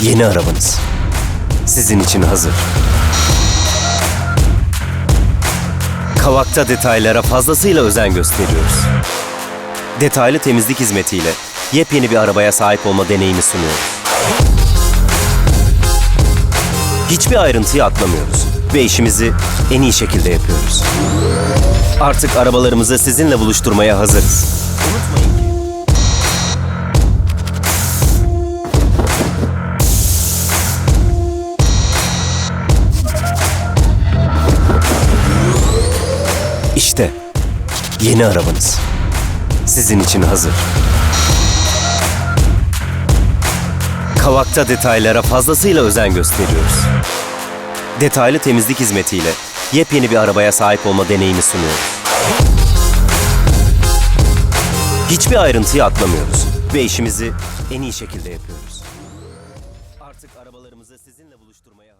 Yeni arabanız. Sizin için hazır. Kavakta detaylara fazlasıyla özen gösteriyoruz. Detaylı temizlik hizmetiyle yepyeni bir arabaya sahip olma deneyimi sunuyoruz. Hiçbir ayrıntıyı atlamıyoruz ve işimizi en iyi şekilde yapıyoruz. Artık arabalarımızı sizinle buluşturmaya hazırız. Unutmayın İşte yeni arabanız. Sizin için hazır. Kavakta detaylara fazlasıyla özen gösteriyoruz. Detaylı temizlik hizmetiyle yepyeni bir arabaya sahip olma deneyimi sunuyoruz. Hiçbir ayrıntıyı atlamıyoruz ve işimizi en iyi şekilde yapıyoruz. Artık arabalarımızı sizinle buluşturmaya hazır.